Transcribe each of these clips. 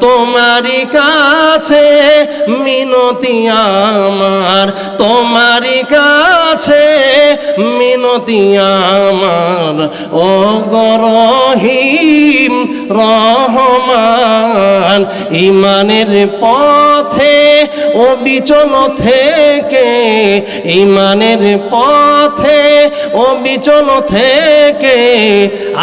তোমারই কাছে মিনতি আমার, তোমারই কাছে মিনতি আমার। ও গরহিম রহমান, ইমানের পথে ও বিচল থেকে ইমানের পথে ও বিচল থেকে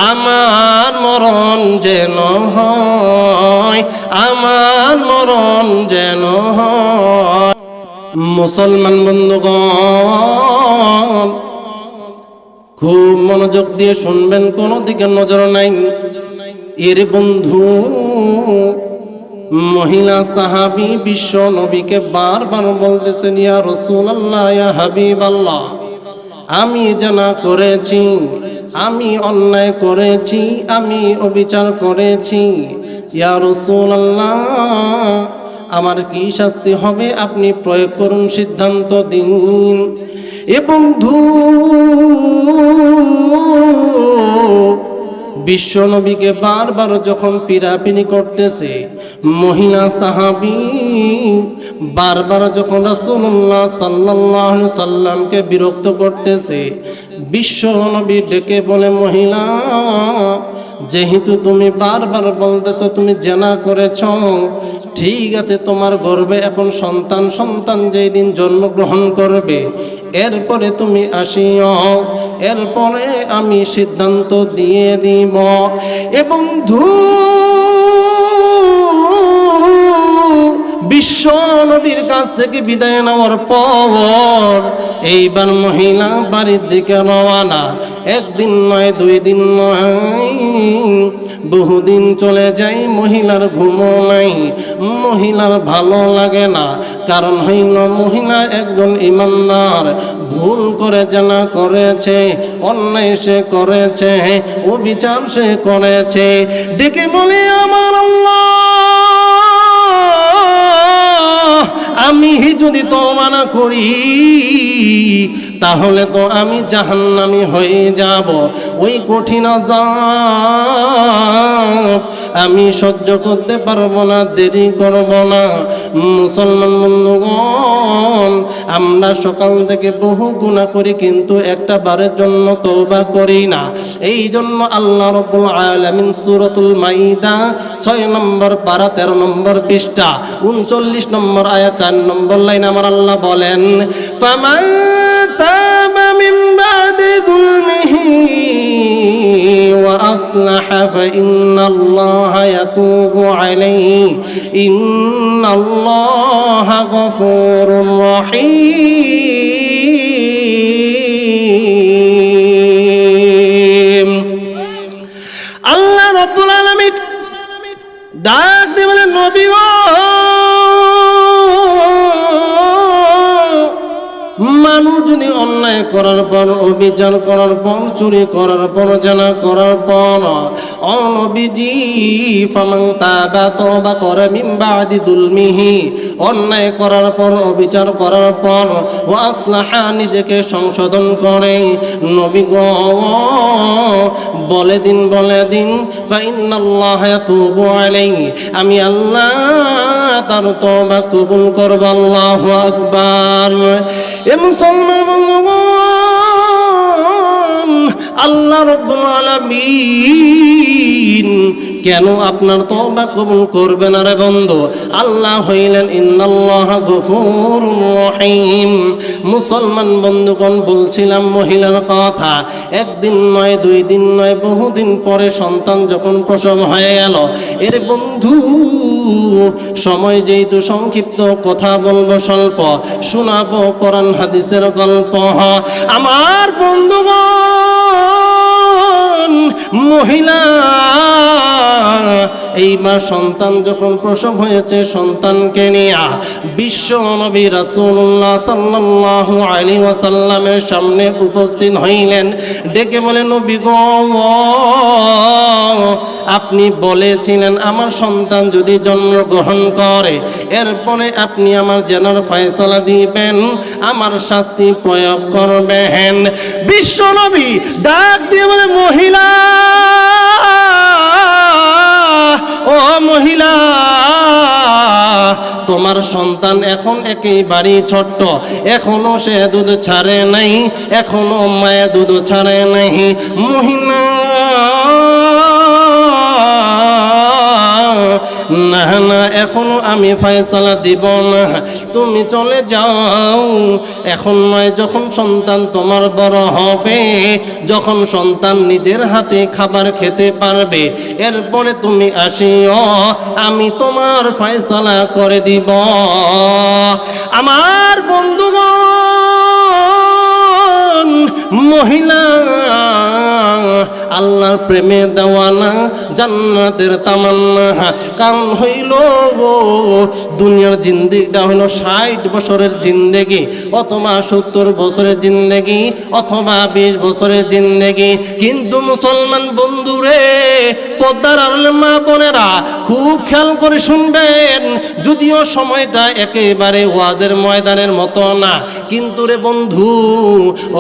আমার মরণ যেন হয়, আমার মরণ যেন হয়। মুসলমান বন্ধুগণ, খুব মনোযোগ দিয়ে শুনবেন, কোনো দিকে নজর নাই। এর বন্ধু মহিলা সাহাবি বিশ্ব নবীকে বারবার বলতেছেন, ইয়া রসুল আল্লাহ ইয়া হাবিব আল্লাহ আমি জানা করেছি, আমি অন্যায় করেছি, আমি অবিচার করেছি। ইয়া রসুল আল্লাহ আমার কি শাস্তি হবে? আপনি প্রয়োগ করুন সিদ্ধান্ত দিন। এ বন্ধু বিশ্ব নবীকে বারবার যখন পিরাপিনি করতেছে, মহিলা সাহাবি বারবার যখন রাসূলুল্লাহ সাল্লাল্লাহু আলাইহি সাল্লামকে বিরক্ত করতেছে, বিশ্ব নবী ডেকে বলে, মহিলা, যেহেতু তুমি বারবার বলতেছো তুমি জেনা করেছ, ঠিক আছে তোমার গর্বে এখন সন্তান সন্তান যেই দিন জন্মগ্রহণ করবে, এরপরে তুমি আসিও। এরপরে আমি সিদ্ধান্ত দিয়ে দিব। এবং ধূ বিশ্ব নবীর কাছ থেকে বিদায় নেওয়ার পর এইবার মহিলা বাড়ির দিকে রওয়ানা একদিন নয়, দুই দিন নয়, বহুদিন চলে যাই মহিলার ঘুমো নাই। মহিলার ভালো লাগে না। কারণ হইল মহিলা একজন ইমানদার। ভুল করে জানা করেছে, অন্যায় সে করেছে অবিচার সে করেছে। ডেকে বলে, আমার আমি যদি তো মানা করি, তাহলে তো আমি জাহান্নামি হয়ে যাব। ওই কঠিন আযাব আমি সহ্য করতে পারব না, দেরি করব না। মুসলমান বন্ধুগণ, আমরা সকাল থেকে বহু গুণা করি, কিন্তু একটা বারের জন্য তওবা করি না। এই জন্য আল্লাহ রব্বুল আলামিন সূরাতুল মাইদা ছয় নম্বর পারা তেরো নম্বর পৃষ্ঠা, উনচল্লিশ নম্বর আয়া চার নম্বর লাইন আমার আল্লাহ বলেন ফামান তাবা মিন বাদি যুলমিহি وأصلح فإن الله يتوب عليه إن الله غفور رحيم আল্লাহ রব্বুল আলামিন ডাক দিয়ে বলেন নবী মানুষ যদি অন্যায় করার পর অবিচার করার পর, চুরি করার পর, জানা করার পর, অনবিজি ফামাং তাবা তবা করে মিন বাদি দুলমিহি, অন্যায় করার পর, অবিচার করার পর ও আসলাহা নিজেকে সংশোধন করে। নবী গো, বলে দিন বলে দিন ফাইনাল্লাহ ইয়াতুবু আলাইহি আমি আল্লাহ তার তওবা কবুল করব, আল্লাহ আকবার। এ মুসলমান আল্লাহ রব্বুল আলামিন কেন আপনার তওবা কবুল করবে না রে বন্ধু? আল্লাহ হইলেন, ইন্নাল্লাহ গফুর রহিম। মুসলমান বন্ধুগণ, বলছিলাম মহিলার কথা। একদিন নয়, দুই দিন নয়, বহুদিন পরে সন্তান যখন প্রসব হয়ে গেল, এর বন্ধু, সময় যেহেতু সংক্ষিপ্ত কথা বলব স্বল্প, শোনাবো কোরআন হাদিসের গল্প। আমার বন্ধুগণ, মহিলা এইবার সন্তান যখন প্রসব হয়েছে, সন্তানকে নিয়ে বিশ্ব নবী রাসূলুল্লাহ সাল্লাল্লাহু আলাইহি ওয়াসাল্লামের সামনে উপস্থিত হইলেন। ডেকে বলেন নবী আপনি বলেছিলেন আমার সন্তান যদি জন্মগ্রহণ করে, এরপরে আপনি আমার জেনার ফয়সলা দিবেন, আমার শাস্তি প্রয়োগ করবেন। বিশ্ব নবী ডাক দিয়ে বলে, মহিলা তোমার সন্তান এখন একেবারেই ছোট্ট। এখনও সে দুধ ছাড়ে নাই, এখনও মায়ের দুধ ছাড়ে নাই। মহিলা না না, এখনও আমি ফয়সালা দিব না। তুমি চলে যাও। এখন নয় যখন সন্তান তোমার বড় হবে, যখন সন্তান নিজের হাতে খাবার খেতে পারবে, এরপরে তুমি আসিও, আমি তোমার ফয়সালা করে দিব। আমার বন্ধুগণ, মহিলা, আল্লাহর প্রেমে দেওয়ানা জান্নাতের তামান্না। কারণ হইল দুনিয়ার জিন্দিগিটা হইল ষাট বছরের জিন্দেগি, অথবা সত্তর বছরের জিন্দেগি, অথবা বিশ বছরের জিন্দেগি। কিন্তু মুসলমান বন্ধুরে, পদ্মার মা বোনেরা খুব খেয়াল করে শুনবেন, যদিও সময়টা একেবারে ওয়াজের ময়দানের মতো না। কিন্তু রে বন্ধু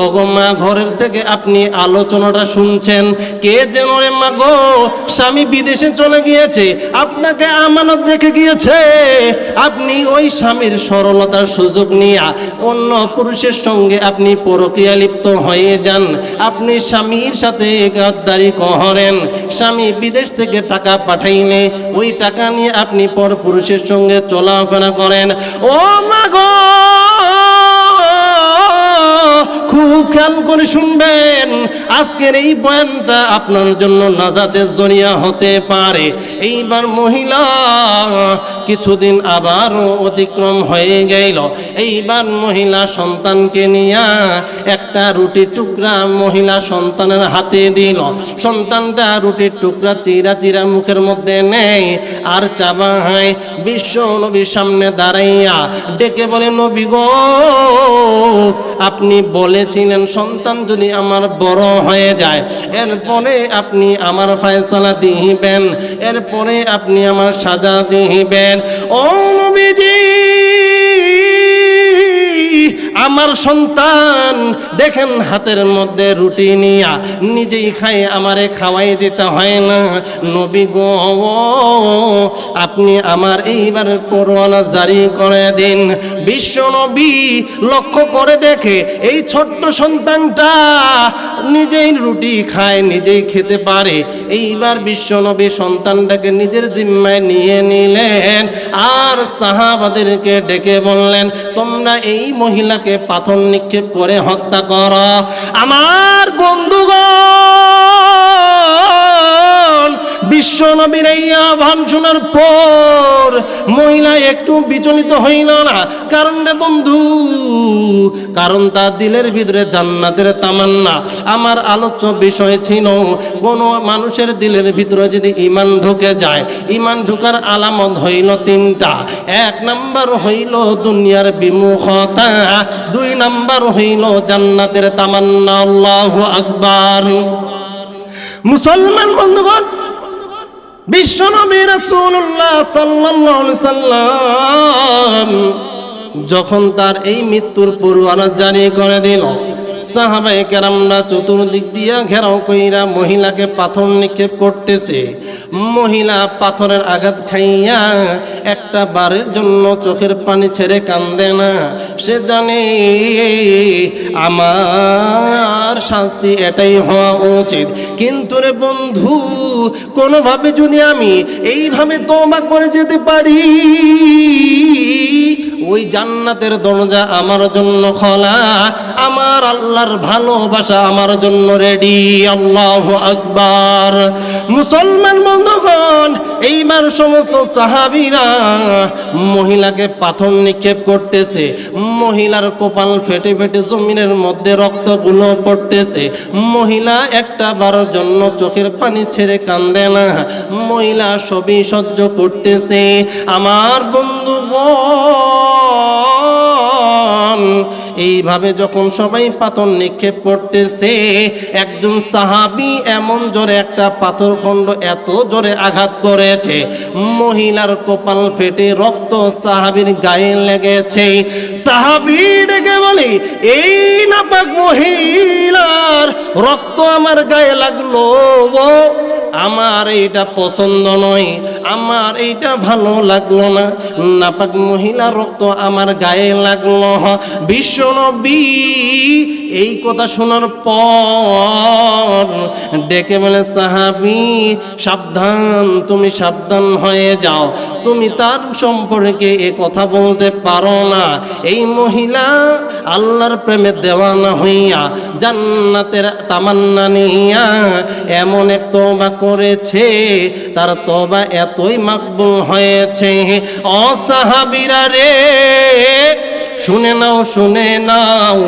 অগমা ঘরের থেকে আপনি আলোচনাটা শুনছেন। কে যেন রে মা গো, স্বামী বিদেশে চলে গিয়েছে, আপনাকে আমানত রেখে গিয়েছে। আপনি ওই স্বামীর সরলতার সুযোগ নিয়ে অন্য পুরুষের সঙ্গে আপনি পরকীয়া লিপ্ত হয়ে যান। আপনি স্বামীর সাথে গাদ্দারি করেন। স্বামী বিদেশ থেকে টাকা পাঠাইলে ওই টাকা নিয়ে আপনি পর পুরুষের সঙ্গে চলাফেরা করেন। ও মা গো! খুব খেয়াল করে শুনবেন, আজকের এই বয়ানটা আপনার জন্য নাজাদের জরিয়া হতে পারে। এইবার মহিলা কিছুদিন আবারও অতিক্রম হয়ে গেল। এইবার মহিলা সন্তানকে নিয়ে একটা রুটির টুকরা মহিলা সন্তানের হাতে দিল। সন্তানটা রুটির টুকরা চিরা চিরা মুখের মধ্যে নেই আর চাবায় বিশ্ব নবীর সামনে দাঁড়াইয়া ডেকে বলে, নবী গো, আপনি বলেছিলেন সন্তান যদি আমার বড় হয়ে যায়, এরপরে আপনি আমার ফায়সালা দিবেন, এরপরে আপনি আমার সাজা দিবেন। ও নবীজি! আমার সন্তান, দেখেন হাতের মধ্যে রুটি নিয়া নিজেই খাই আমারে খাওয়াই দিতে হয় না। নবী গো, আপনি আমার এইবার করোনা জারি করে দিন। বিশ্ব নবী লক্ষ্য করে দেখে, এই ছোট্ট সন্তানটা নিজেই রুটি খায়, নিজেই খেতে পারে। এইবার বিশ্বনবী সন্তানটাকে নিজের জিম্মায় নিয়ে নিলেন আর সাহাবাদেরকে ডেকে বললেন, তোমরা এই মহিলাকে পাথর নিক্ষেপ করে হত্যা কর। আমার বন্ধুগণ বিশ্ব নবীর এই আহ্বান শোনার পর মহিলা একটু বিচলিত হইল না। কারণ রে বন্ধু, কারণ তার দিলের ভিতরে জান্নাতের তামান্না। আমার আলোচ্য বিষয় ছিল, কোন মানুষের দিলের ভিতরে যদি ইমান ঢুকে যায় ইমান ঢুকার আলামত হইল তিনটা। এক নাম্বার হইল দুনিয়ার বিমুখতা, দুই নাম্বার হইল জান্নাতের তামান্না। আল্লাহু আকবার। মুসলমান বন্ধুগণ বিশ্বনবী রাসূলুল্লাহ সাল্লাল্লাহু আলাইহি সাল্লাম যখন তার এই মৃত্যুর পূর্বানা জারি করে দিল সাহাবাই কেরামরা চতুর্দিক দিয়া ঘেরাও কইরা মহিলাকে পাথর নিক্ষেপ করতেছে। মহিলা পাথরের আঘাত খাইয়া একটা বারের জন্য চোখের পানি ছেড়ে কান্দে না। সে জানে, আমার শাস্তি এটাই হওয়া উচিত। কিন্তু রে বন্ধু, কোনোভাবে যদি আমি এইভাবে তোমা করে যেতে পারি ওই জান্নাতের দরজা আমার জন্য খোলা, আমার আল্লাহর ভালোবাসা আমার জন্য রেডি আল্লাহ আকবার। মুসলমান বন্ধুগণ, এইবার সমস্ত সাহাবিরা মহিলাকে পাথর নিক্ষেপ করতেছে, মহিলার কপাল ফেটে ফেটে জমিনের মধ্যে রক্তগুলো পড়তেছে, মহিলা একটা বারের জন্য চোখের পানি ছেড়ে কান্দে না, মহিলা সবই সহ্য করতেছে। আমার বন্ধুগণ এইভাবে যখন সবাই পাথর নিক্ষেপ করতেছে, একজন সাহাবি এমন জোরে একটা পাথর খণ্ড এত জোরে আঘাত করেছে, মহিলার কপাল ফেটে রক্ত সাহাবির গায়ে লেগেছে। সাহাবি ডেকে বলে, এই নাপাক মহিলার রক্ত আমার গায়ে লাগল আমার এটা পছন্দ নয়। আমার এইটা ভালো লাগল না। নাপাক মহিলা রক্ত আমার গায়ে লাগল। বিশ্বনবী এই কথা শোনার পর ডেকে বলে, সাহাবি, সাবধান, তুমি সাবধান হয়ে যাও। তুমি তার সম্পর্কে এ কথা বলতে পারো না। এই মহিলা আল্লাহর প্রেমে দেওয়ানা হইয়া জান্নাতের তামান্না নিয়া এমন এক তোবা করেছে। তার তোবা এতই মাকবুল হয়েছে। অসাহাবিরা রে, শুনে নাও শুনে নাও।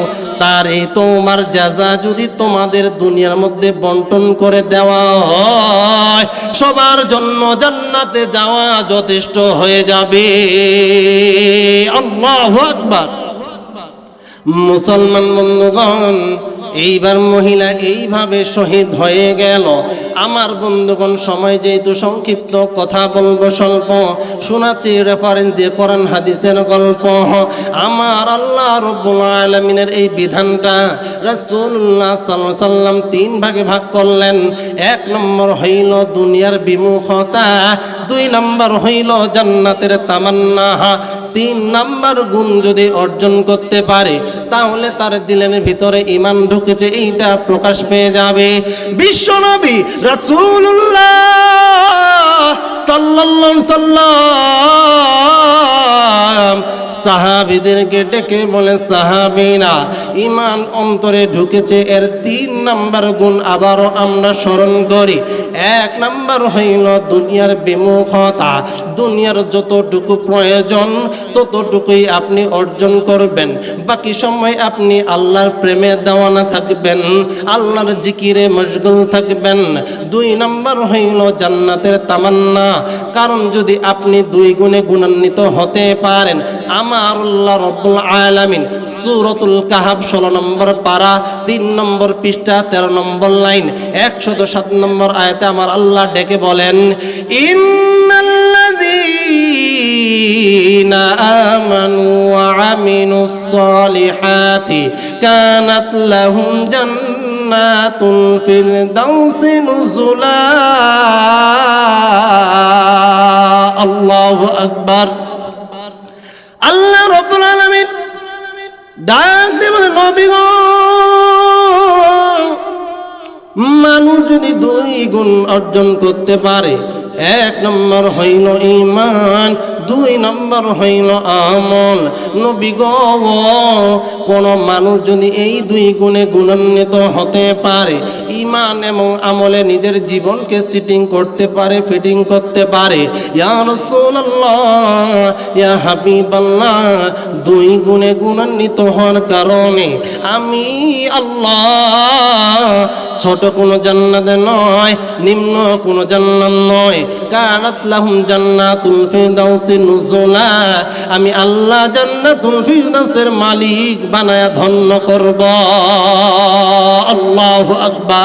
তার এই তোমার যাজা যদি তোমাদের দুনিয়ার মধ্যে বন্টন করে দেওয়া হয়, সবার জন্য জান্নাতে যাওয়া যথেষ্ট হয়ে যাবে। আল্লাহ আকবার। মুসলমান বন্ধুগণ এইবার মহিলা এইভাবে শহীদ হয়ে গেল। আমার বন্ধুগণ, সময় যেহেতু সংক্ষিপ্ত, কথা বলব স্বল্প। শোনাচ্ছি রেফারেন্স দিয়ে কোরআন, হাদিসের গল্প। আমার আল্লাহ রব্বুল আলমিনের এই বিধানটা আলাইহি সাল্লাম তিন ভাগে ভাগ করলেন। এক নম্বর হইল দুনিয়ার বিমুখতা দুই নাম্বার হইল জান্নাতের তামান্না। তিন নাম্বার গুণ যদি অর্জন করতে পারে, তাহলে তার দিলের ভিতরে ইমান ঢুকেছে এইটা প্রকাশ পেয়ে যাবে। বিশ্বনবী রাসূলুল্লাহ সাল্লাল্লাহু সাল্লাম সাহাবিদেরকে ডেকে বলে সাহাবিনা ইমান অন্তরে ঢুকেছে, এর তিন নাম্বার গুণ আবারও আমরা স্মরণ করি। এক নাম্বার হইল দুনিয়ার বিমুখতা। দুনিয়ার যতটুকু প্রয়োজন, ততটুকুই আপনি অর্জন করবেন। বাকি সময় আপনি আল্লাহর প্রেমে দেওয়ানা থাকবেন, আল্লাহর জিকিরে মশগুল থাকবেন। দুই নাম্বার হইল জান্নাতের তামান্না। কারণ যদি আপনি দুই গুণে গুণান্বিত হতে পারেন, আমার আল্লাহ রব্বুল আলামিন। সুরতুল কাহাব ষোলো নম্বর পারা, তিন নম্বর পৃষ্ঠা, তেরো নম্বর লাইন, একশত সাত নম্বর আয়তে আমার আল্লাহ ডেকে বলেন, ইন্নাল্লাযীনা আমানু ওয়া আমিনুস সালিহাতি কানাত লাহুম জান্নাতুল ফিরদাউসি নুজুলা। আল্লাহু আকবার আল্লাহ রব্বুল আলামিন ডাক দেবে নবী গো, মানুষ যদি দুই গুণ অর্জন করতে পারে, এক নম্বর হইল ইমান দুই নম্বর হইল আমল। নবী কোন মানুষ যদি এই দুই গুণে গুণান্বিত হতে পারে ইমান এবং আমলে নিজের জীবনকে সিটিং করতে পারে ফিটিং করতে পারে। ইয়া দুই গুণে গুণান্বিত হওয়ার কারণে আমি আল্লাহ ছোট কোনো জান্নাতে নয়, নিম্ন কোনো জান্নাত নয়। কানাত লাহুম জান্নাতুল ফিরদাউসি নুজুলা, আমি আল্লাহ জান্নাতুল ফিরদাউসের মালিক বানায়া ধন্য করব। আল্লাহু আকবার।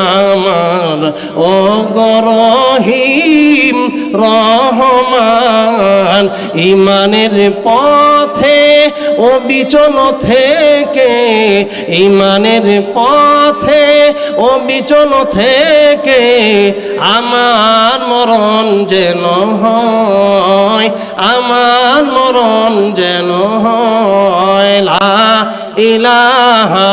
আমার। ও গরহিম রহমান, ইমানের পথে ও বিচল থেকে, ইমানের পথে ও বিচল থেকে আমার মরণ যেন হয়, আমার মরণ যেন হয়। লা ইলাহা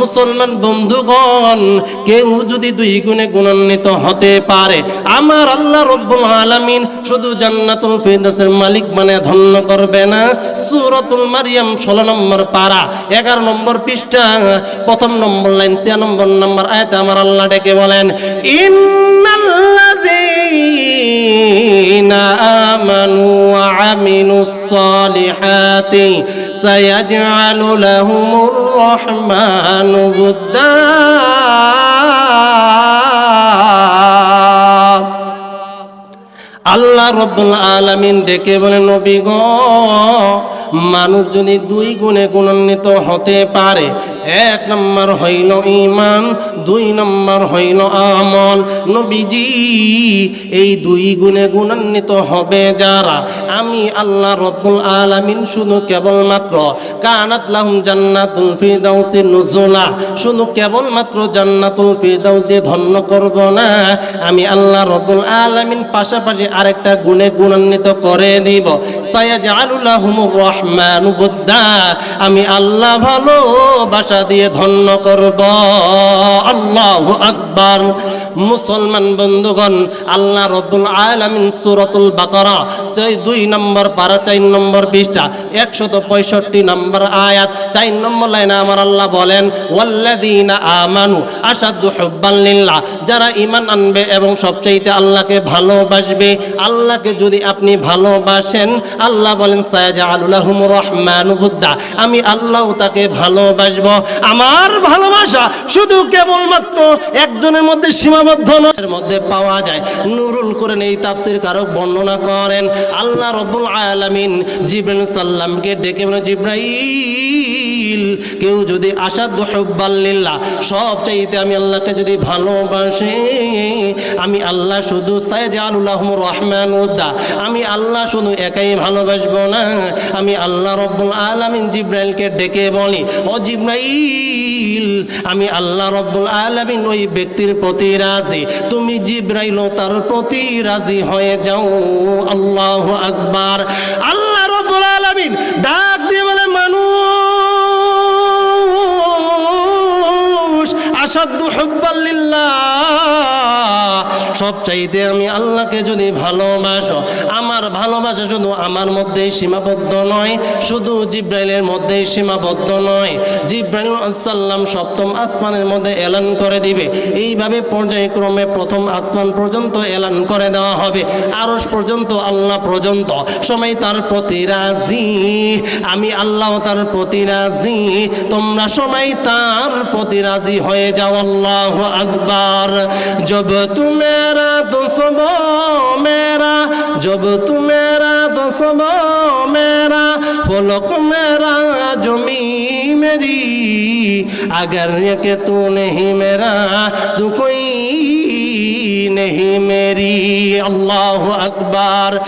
মুসলমান বন্ধুগণ, কেউ যদি দুই গুণে গুণান্বিত হতে পারে, আমার আল্লাহ রব্বুল আলামিন শুধু জান্নাতুল ফিরদাউসের মালিক মানে ধন্য করবে না। সূরাতুল মারিয়াম 16 নম্বর পারা 11 নম্বর পৃষ্ঠা, প্রথম নম্বর লাইন 6 নম্বর নম্বর আয়াতে আমার আল্লাহ ডেকে বলেন, ইন্নাল্লাযীনা আমানু ওয়া আমিলুস সালিহাতি সায়াজআলু লাহুমুর রহমানু বুদ্দা। আল্লাহ রব্বুল আলামিন ডেকে বলে নবী গ মানুষ যদি দুই গুণে গুণান্বিত হতে পারে, এক নম্বর হইল ইমান দুই নম্বর হইল আমল। নবীজি, এই দুই গুণে গুণান্বিত হবে যারা? আমি আল্লাহ রব্বুল আলামিন শুধু কেবলমাত্র কানাত লাহুম জান্নাতুল ফিরদাউসি নুজুলা, শুধু কেবলমাত্র জান্নাতুল ফিরদাউস দিয়ে ধন্য করব না, আমি আল্লাহ রব্বুল আলামিন পাশাপাশি আরেকটা গুণে গুণান্বিত করে দিব। রহমানু আমি আল্লাহ ভালোবাসা দিয়ে ধন্য করব। আল্লাহ আকবার। মুসলমান বন্ধুগণ, আল্লাহ রব্বুল আলামিন সূরাতুল বাকারা যে দুই নম্বর পারা, চার নম্বর পৃষ্ঠা, একশত পঁয়ষট্টি নম্বর আয়াত, চার নম্বর লাইনে আমার আল্লাহ বলেন, ওয়াল্লাযীনা আমানু হুব্বান লিল্লাহ যারা ইমান আনবে এবং সবচাইতে আল্লাহকে ভালোবাসবে, আল্লাহকে যদি আপনি ভালোবাসেন, আল্লাহ বলেন সায়াজালুলাহুম রহমানু বুদ্দা আমি আল্লাহ তাকে ভালোবাসবো। আমার ভালোবাসা শুধু কেবলমাত্র একজনের মধ্যে সীমাবদ্ধ নয়। মধ্যে পাওয়া যায় নুরুল করেন এই তাফসির কারক বর্ণনা করেন, আল্লাহ রব্বুল আলামিন জিব্রাইল সাল্লামকে ডেকে বলে জিব্রাইল কেউ যদি আসাদ হুব্বাল্লিল্লাহ সব চাইতে আমি আল্লাহকে যদি ভালোবাসি, আমি আল্লাহ শুধু সাইজালুল্লাহম রহমান উদ্দা আমি আল্লাহ শুধু একাই ভালোবাসবো না, আমি আল্লাহ রব্বুল আলামিন জিব্রাইলকে ডেকে বলি, ও জিব্রাইল, আমি আল্লাহ রব্বুল আলামিন ওই ব্যক্তির প্রতি রাজি, তুমি জিব্রাইল তার প্রতি রাজি হয়ে যাও, আল্লাহ আকবার। আল্লাহ রব্বুল আলামিন ডাক আসাদ্দু হুব্বাল্লিল্লাহ সব চাইতে আমি আল্লাহকে যদি ভালোবাসো, আমার ভালোবাসা শুধু আমার মধ্যেই সীমাবদ্ধ নয়, শুধু জিব্রাইলের মধ্যেই সীমাবদ্ধ নয়। জিব্রাইল সাল্লাম সপ্তম আসমানের মধ্যে এলান করে দিবে। এইভাবে পর্যায়ক্রমে প্রথম আসমান পর্যন্ত এলান করে দেওয়া হবে। আরস পর্যন্ত আল্লাহ পর্যন্ত। সময় তার প্রতি রাজি, আমি আল্লাহ তার প্রতি রাজি। তোমরা সবাই তার প্রতি রাজি হয়ে যাও, আল্লাহ আকবার। জব तू मेरा दोसबो मेरा जब तू मेरा दोसबो मेरा फलक मेरा जमी मेरी अगर के तू नहीं मेरा तू कोई नहीं मेरी अल्लाह अकबर